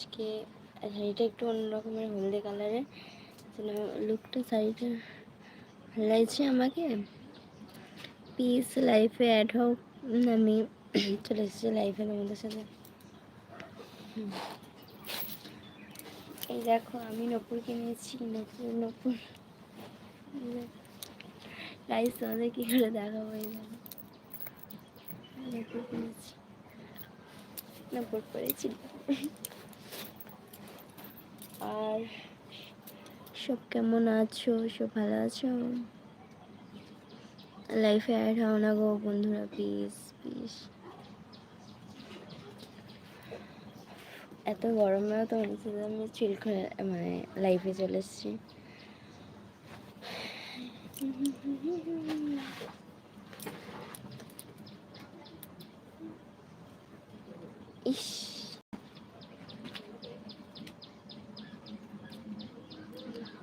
আজকে শাড়িটা একটু অন্যরকমের হলদে কালারের লুকটা শাড়িটা ভালো লাগছে আমাকে। পিস লাইফে অ্যাড হোক। আমি চলে এসেছি লাইফে তোমাদের সাথে। এই দেখো, আমি নপুর কিনেছি, নপুর নপুর। গাইস তোমাদের কী করে দেখাবো এই দেখো। নপুর কিনেছি। নপুর পরেছি। আর সব কেমন আছো? সব ভালো আছো? লাইফে অ্যাড হও না গো বন্ধুরা প্লিজ প্লিজ এত গরমেও তো, আমি চিল করে মানে লাইফে চলে এসেছি। ইস।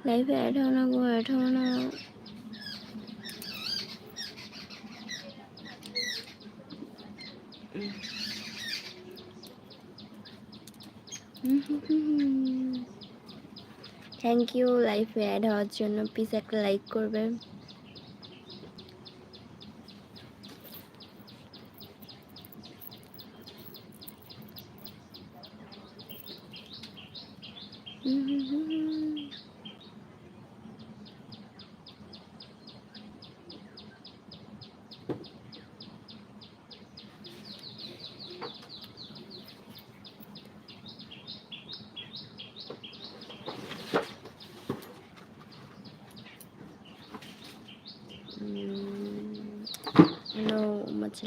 লাইফে অ্যাড হও না গো অ্যাড হও না থ্যাংক ইউ লাইফে অ্যাড হওয়ার জন্য প্লিজ একটা লাইক করবে। नो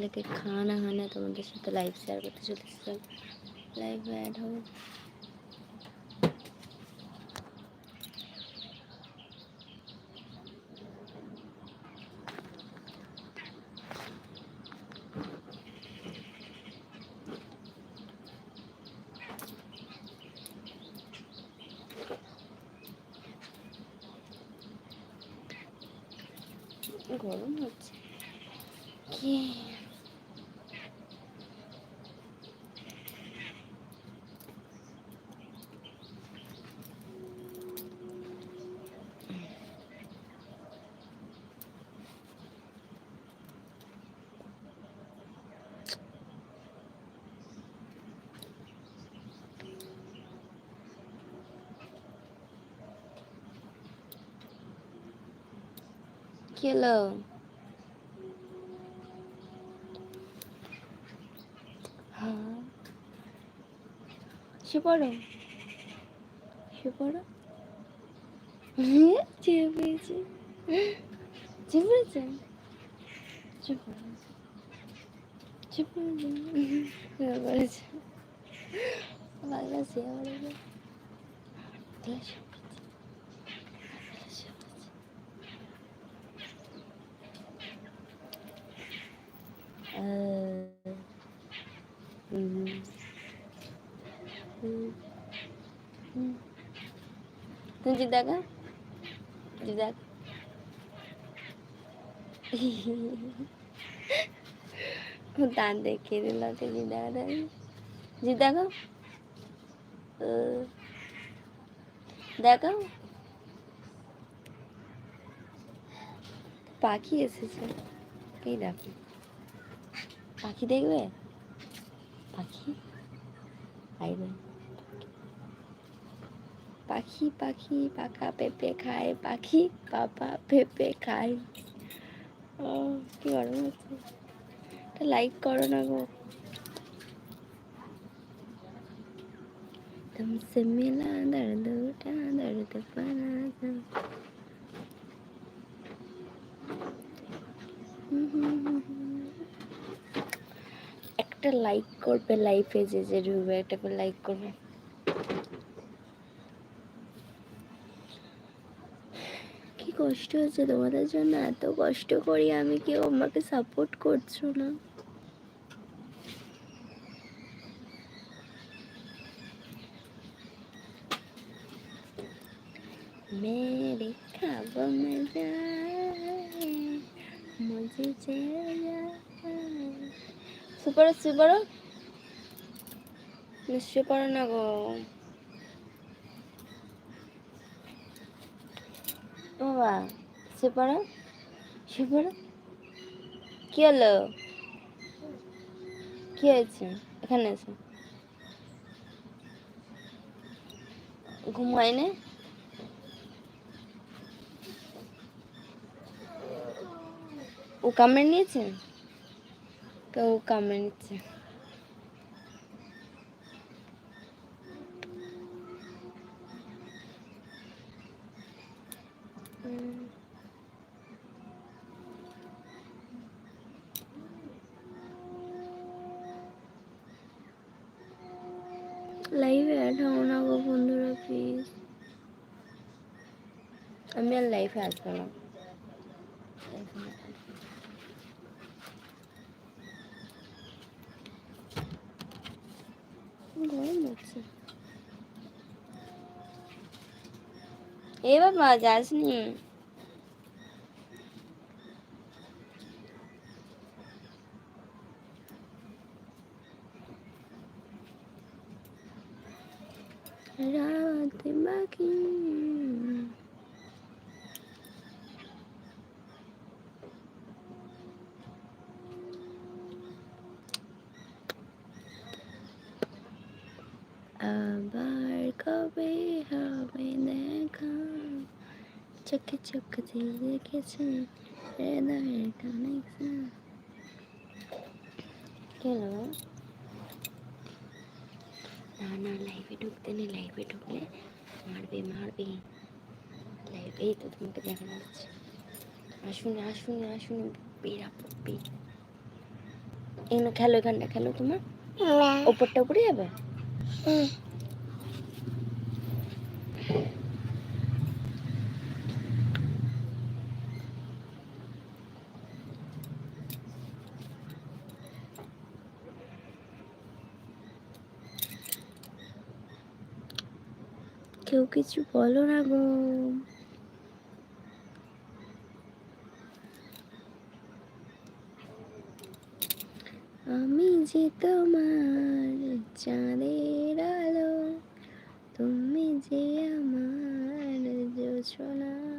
ছেলেকে খানা খানা তোমাদের সাথে লাইভ শেয়ার করতে চলেছিলাম। লাইভ অ্যাড হো গরম হচ্ছে। কি? কি হলো সে পড়ো সে পড়ো চেয়ে পেয়েছি চেয়ে পড়েছে চেয়ে পড়েছে চেয়ে পড়েছে পড়েছে বাংলা সে পড়েছে তুমি জিদ্দা কা জিদ্দা দাঁত দেখিয়ে দিল ওকে জিদ্দা কা জিদ্দা কা দেখো। পাখি এসেছে। এই দেখো। পাখি দেখবে পাখি আইবে পাখি পাখি পাকা পেঁপে খায় পাখি পাপা পেঁপে খায় ও কি গরম হচ্ছে একটা লাইক করো না গো तुमसे मिला दर्द उठा दर्द पना একটা লাইক করবে লাইফে যে যে ঢুকবে একটা করে লাইক করবে কি কষ্ট হচ্ছে তোমাদের জন্য এত কষ্ট করি আমি কেউ আমাকে সাপোর্ট করছো না मेरे ख्वाबों में जाए मुझे সুপারো সুপারো নিশ্চয় পারো না গো। বাবা সুপারো সুপারো কি হলো? কি হয়েছে? এখানে আছে ঘুম হয় না। ও কামড়ে নিয়েছেন কেউ হুম। লাইভে অ্যাড হও না গো বন্ধুরা প্লিজ আমি আর লাইফে আসব না গরম লাগছে এ বাবা যাসনি রাত বাকি আবার কবে হবে দেখা চোখে দেখেছি? হৃদয়ের কানেকশন কেন না না লাইভে ঢুকতে নেই লাইভে ঢুকলে মারবে মারবে। লাইভ তো তোমাকে দেখা যাচ্ছে। আসুন আসুন আসুন বেরা পড়বে এখানে খেলো এখানটা খেলো তোমার। ওপরটা উপরে যাবে? কেউ কিছু বলো না গো। আমি যে তোমার চাঁদের আলো তুমি যে আমার যোছনা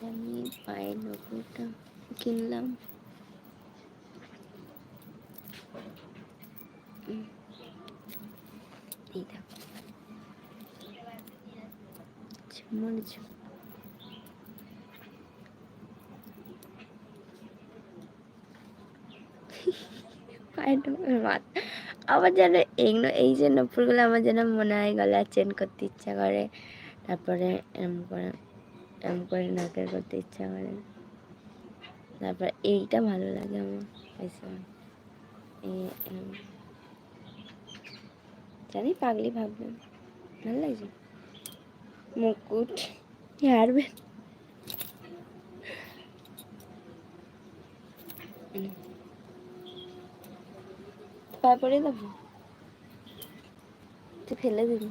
দাদা আমি পায়ের নপুরটা কিনলাম। আবার যেন এইগুলো এই যে নপুরগুলো আমার যেন মনে হয় গলা চেন করতে ইচ্ছা করে। তারপরে এরম করে এরম করে নাকের করতে ইচ্ছা করে। তারপর এইটা ভালো লাগে আমার জানি পাগলি ভাববেন ভালো লাগছে? মুকুট হারবেন পড়ে দেবো। তুই ফেলে দিবি।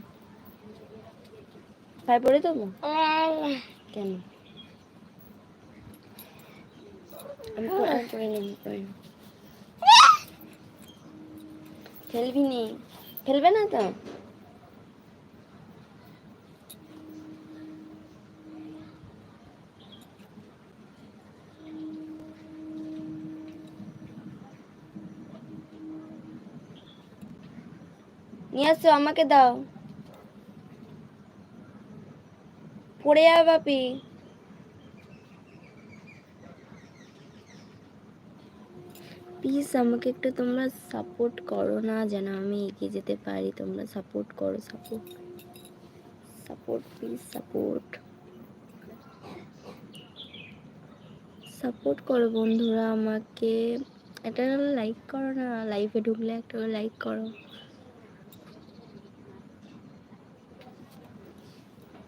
পড়ে দেবো। কেন? আমি নেব পরে নেব। নি? ফেলবে না তো? নিয়ে আসো আমাকে দাও। পড়ে যাবে বাপি। প্লিজ আমাকে একটু তোমরা সাপোর্ট করো না, যেন আমি এগিয়ে যেতে পারি। তোমরা সাপোর্ট করো support support please support support করো বন্ধুরা আমাকে। একটা লাইক করো না লাইভে ঢুকলে একটা লাইক করো।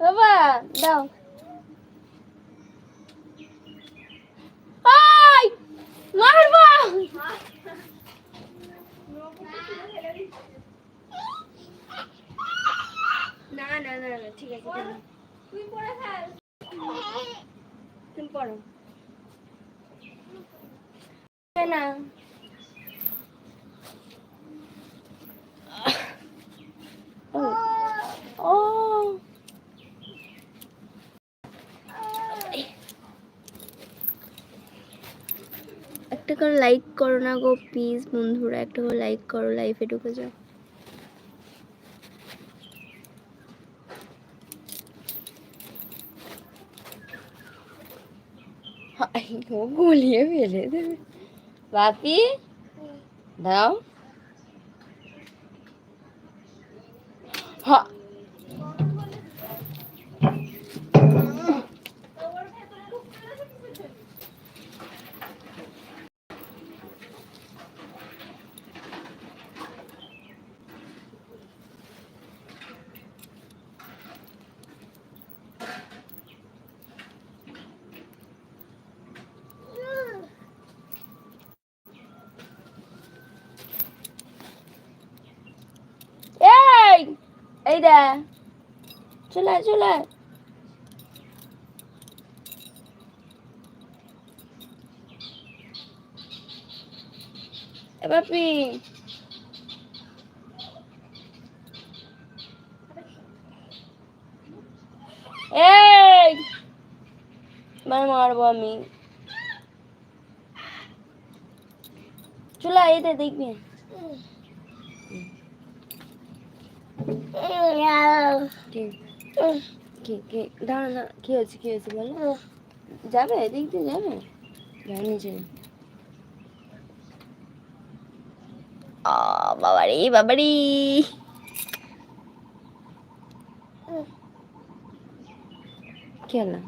বাবা দাও আই মারবো না না না না ঠিক আছে ঠিক আছে। তুই পড়ে ফেল তুমি পড়ো না ও ও একটা করে লাইক করো না গো প্লিজ বন্ধুরা, একটা করে লাইক করো লাইফে ঢুকে যাও। হাই ও গুলিয়ে ফেলে দেবে। বাপি, দাও হা এই এই দে চলে চলে। বাপি। এই! মানে মারবো আমি। চলে দে দেখবি। কি কি দাঁড়া না কি হয়েছে কি হয়েছে বলো? যাবে এদিক দিয়ে যাবে? যাও নিচে। বাবারি বাবারি। কি হলো?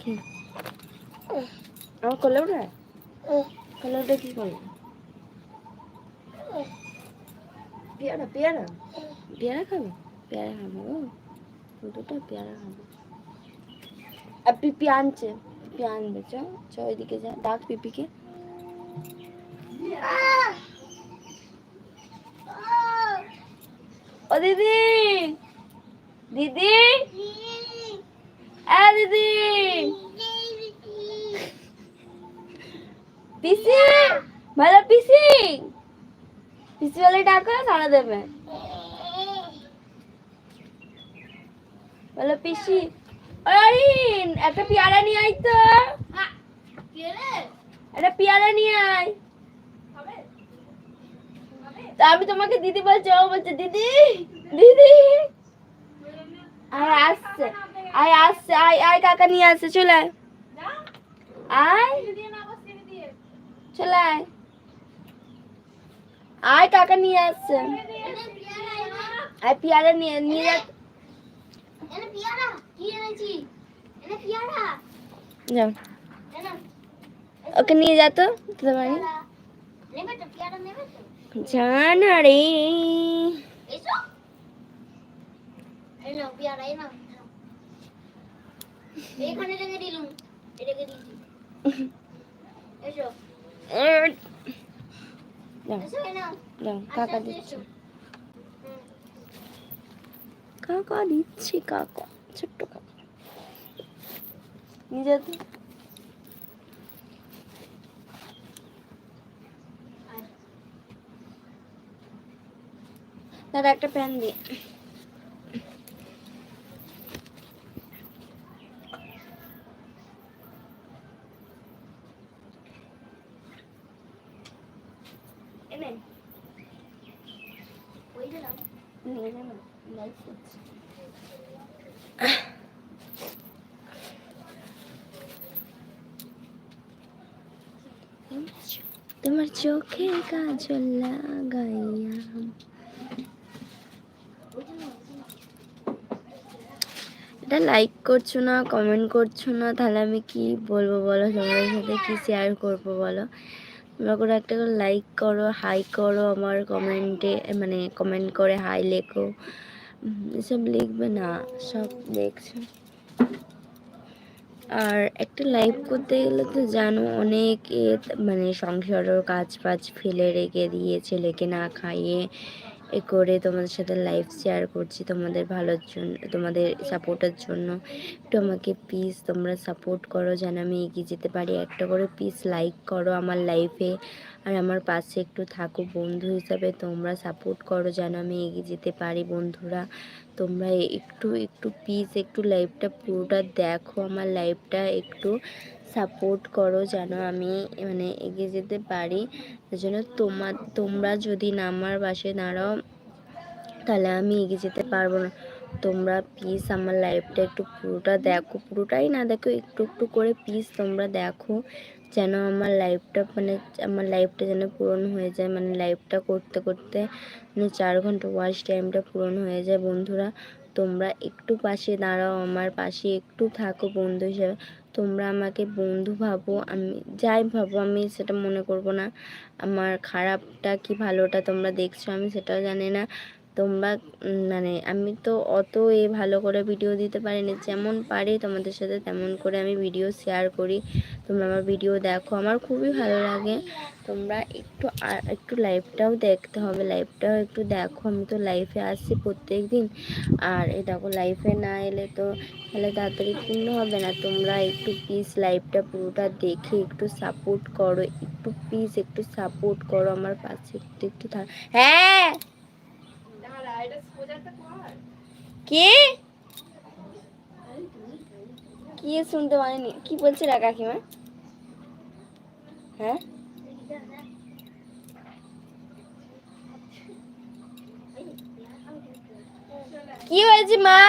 কি? আমার কোলে উঠে কি করল? পেয়ারা পেয়ারা পেয়ারা খাবে পেয়ারা খাব গো দুটো পেয়ারা খাব আর পিপি আনছে পিপি আনবে চ চ ওইদিকে যা ডাক পিপিকে ও দিদি দিদি এ দিদি পিসি ভালো পিসি পিসি বলে ডাকো সারা দেবে। বলো পিসি। অরিন, একটা পেয়ারা নিয়ে আয় তো। একটা পেয়ারা নিয়ে আয়। তা আমি তোমাকে দিদি বলছি, ও বলছে, দিদি দিদি। আয়, আসছে। আয় আসছে, আয় আয়, কাকা নিয়ে আসছে, চলে আয়। চলে আয়। আয় কাকা নিয়ে আসছে। আয় পেয়ারা নিয়ে নিয়ে যা। যাও ওকে নিয়ে যা তো বাড়ি। জানা রে এখানে রেখে দিলুম রেখে দিয়েছি এসো যাও যাও কাকা দিচ্ছে। কাকা দিচ্ছে কাকা ছোট্ট কাকা। তো। দাদা একটা প্যান দিয়ে এনে ওই দিলাম নিয়ে যা না লাইট করছে তোমার চোখে কাজল লাগাইয়া। এটা লাইক করছ না কমেন্ট করছ না, তাহলে আমি কি বলব বলো? তোমাদের সাথে কি শেয়ার করব বলো? তোমরা করে একটা করে লাইক করো হাই করো আমার কমেন্টে মানে কমেন্ট করে হাই লেখো। এসব লিখবে না, সব দেখছে। আর একটা লাইভ করতে গেলে তো জানো, অনেক মানে সংসারের কাজ ফাজ ফেলে রেখে দিয়ে ছেলেকে না খাইয়ে এ করে তোমাদের সাথে লাইভ শেয়ার করছি তোমাদের ভালোর জন্য, তোমাদের সাপোর্টের জন্য। একটু আমাকে প্লিজ তোমরা সাপোর্ট করো, যেন আমি এগিয়ে যেতে পারি। একটা করে প্লিজ লাইক করো আমার লাইফে আর আমার পাশে একটু থাকো বন্ধু হিসাবে, তোমরা সাপোর্ট করো যেন আমি এগিয়ে যেতে পারি বন্ধুরা। তোমরা একটু একটু প্লিজ একটু লাইফটা পুরোটা দেখো, আমার লাইফটা একটু সাপোর্ট করো যেন আমি মানে এগিয়ে যেতে পারি। জন্য তোমার তোমরা যদি না আমার পাশে দাঁড়াও, তাহলে আমি এগিয়ে যেতে পারব না। তোমরা প্লিজ আমার লাইফটা একটু পুরোটা দেখো। পুরোটাই না দেখো, একটু একটু করে প্লিজ তোমরা দেখো যেন আমার লাইফটা মানে আমার লাইফটা যেন পূরণ হয়ে যায়। মানে লাইফটা করতে করতে মানে চার ঘণ্টা ওয়াচ টাইমটা পূরণ হয়ে যায়। বন্ধুরা, তোমরা একটু পাশে দাঁড়াও, আমার পাশে একটু থাকো বন্ধু হিসেবে। তোমরা আমাকে বন্ধু ভাবো, আমি যাই ভাবো, আমি সেটা মনে করব না। আমার খারাপটা কি ভালোটা তোমরা দেখছ, আমি সেটাও জানি না। তোমরা মানে আমি তো অত এ ভালো করে ভিডিও দিতে পারিনি। যেমন পারি তোমাদের সাথে তেমন করে আমি ভিডিও শেয়ার করি। তোমরা আমার ভিডিও দেখো, আমার খুবই ভালো লাগে। তোমরা একটু একটু লাইভটাও দেখতে হবে লাইভটাও একটু দেখো। আমি তো লাইফে আসছি প্রত্যেক দিন আর এই দেখো লাইফে না এলে তো তাহলে তাড়াতাড়ি পূর্ণ হবে না। তোমরা একটু প্লিজ লাইভটা পুরোটা দেখে একটু সাপোর্ট করো। একটু প্লিজ একটু সাপোর্ট করো আমার পাশে। একটু একটু হ্যাঁ! কে? কি শুনতে পারিনি কি বলছে রা কাকিমা? হ্যাঁ? কি হয়েছে মা?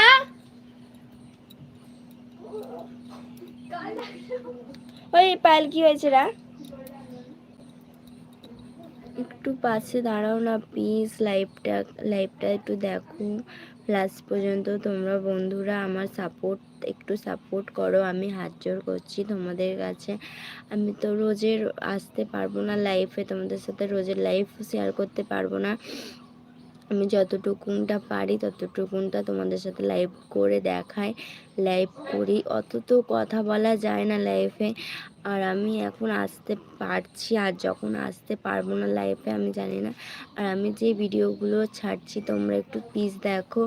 ওই পায়েল, কি হয়েছে রা? একটু পাশে দাঁড়াও না প্লিজ লাইভটা লাইভটা একটু দেখো। লাস্ট পর্যন্ত তোমরা বন্ধুরা আমার সাপোর্ট একটু সাপোর্ট করো, আমি হাত জোর করছি তোমাদের কাছে। আমি তো রোজের আসতে পারব না লাইফে তোমাদের সাথে রোজের লাইফ শেয়ার করতে পারব না। আমি যতটুকুনটা পারি ততটুকুনটা তোমাদের সাথে লাইভ করে দেখাই লাইভ করি। অত তো কথা বলা যায় না লাইফে আর আমি এখন আসতে পারছি, আর যখন আসতে পারব না লাইফে আমি জানি না। আর আমি যে ভিডিওগুলো ছাড়ছি, তোমরা একটু প্লিজ দেখো।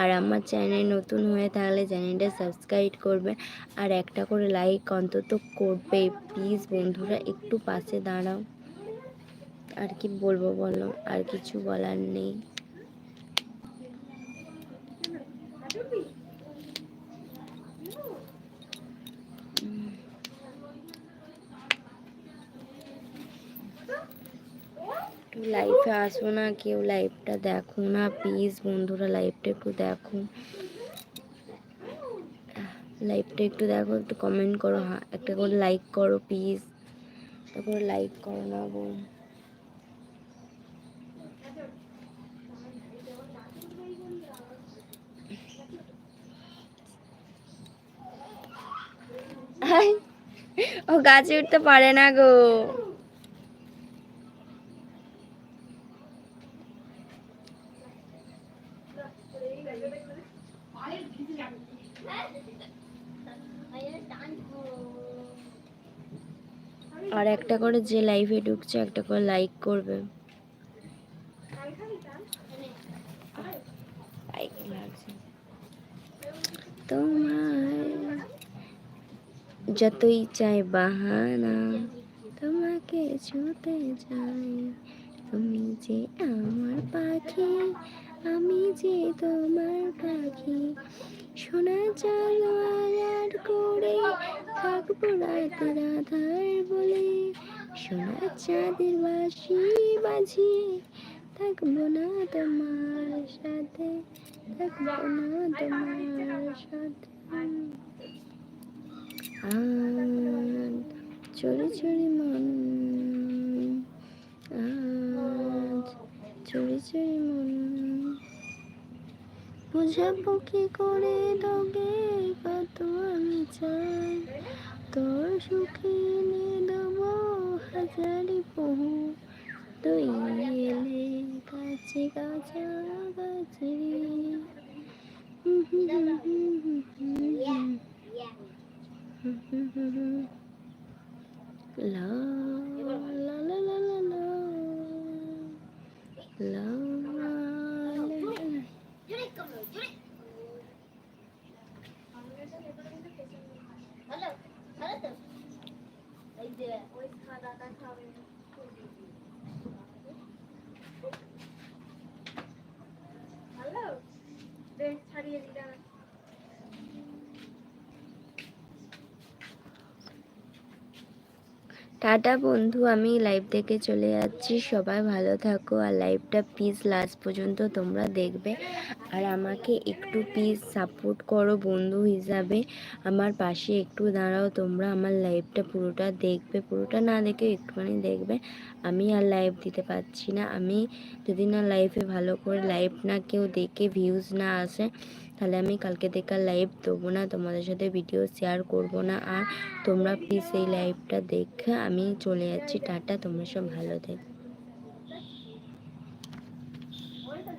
আর আমার চ্যানেল নতুন হয়ে থাকলে চ্যানেলটা সাবস্ক্রাইব করবে। আর একটা করে লাইক অন্তত করবে। প্লিজ বন্ধুরা, একটু পাশে দাঁড়াও। আর কি বলব বলো? আর কিছু বলার নেই। আসো না কেউ লাইভটা দেখো না প্লিজ বন্ধুরা লাইভটা একটু দেখো। লাইভটা একটু দেখো একটু কমেন্ট করো হ্যাঁ একটা করে লাইক করো প্লিজ করে লাইক করো না আই, ও গাছে উঠতে পারে না গো আর একটা করে যে লাইভে ঢুকছে, একটা করে লাইক করবে। যতই চাই বাহানা, তোমাকে ছুতে যাই তুমি যে আমার পাখি আমি যে তোমার পাখি, সোনা চাল আর করে থাকব রাতের রাধার বলে। সোনা চাঁদের বাসি বাজিয়ে থাকব না তোমার সাথে, থাকব না তোমার সাথে। আজ চুরি চুরি মন, আজ চুরি চুরি মন। বুঝাবো কি করে তোকে কত আমি চাই তোর সুখে এনে দেবো হাজারি বহু তুই এলে কাছে কাছে কাছে লা লা লা লা লা লা লা লা জোরে করো জোরে ভালো ভালো তো এই যে ওই সাদাটা খাবে টাটা বন্ধু, আমি লাইভ থেকে চলে যাচ্ছি। সবাই ভালো থাকো। আর লাইভটা প্লিজ লাস্ট পর্যন্ত তোমরা দেখবে। আর আমাকে একটু প্লিজ সাপোর্ট করো বন্ধু হিসাবে। আমার পাশে একটু দাঁড়াও, তোমরা আমার লাইভটা পুরোটা দেখবে। পুরোটা না দেখে একটুখানি দেখবে। আমি আর লাইভ দিতে পারছি না। আমি যদি না লাইভে ভালো করে লাইভ না কেউ দেখে ভিউজ না আসে, তাহলে আমি কালকে থেকে আর লাইভ দেবো না। তোমাদের সাথে ভিডিও শেয়ার করব না। আর তোমরা প্লিজ এই লাইভটা দেখে আমি চলে যাচ্ছি। টাটা, তোমরা সব ভালো থেকো।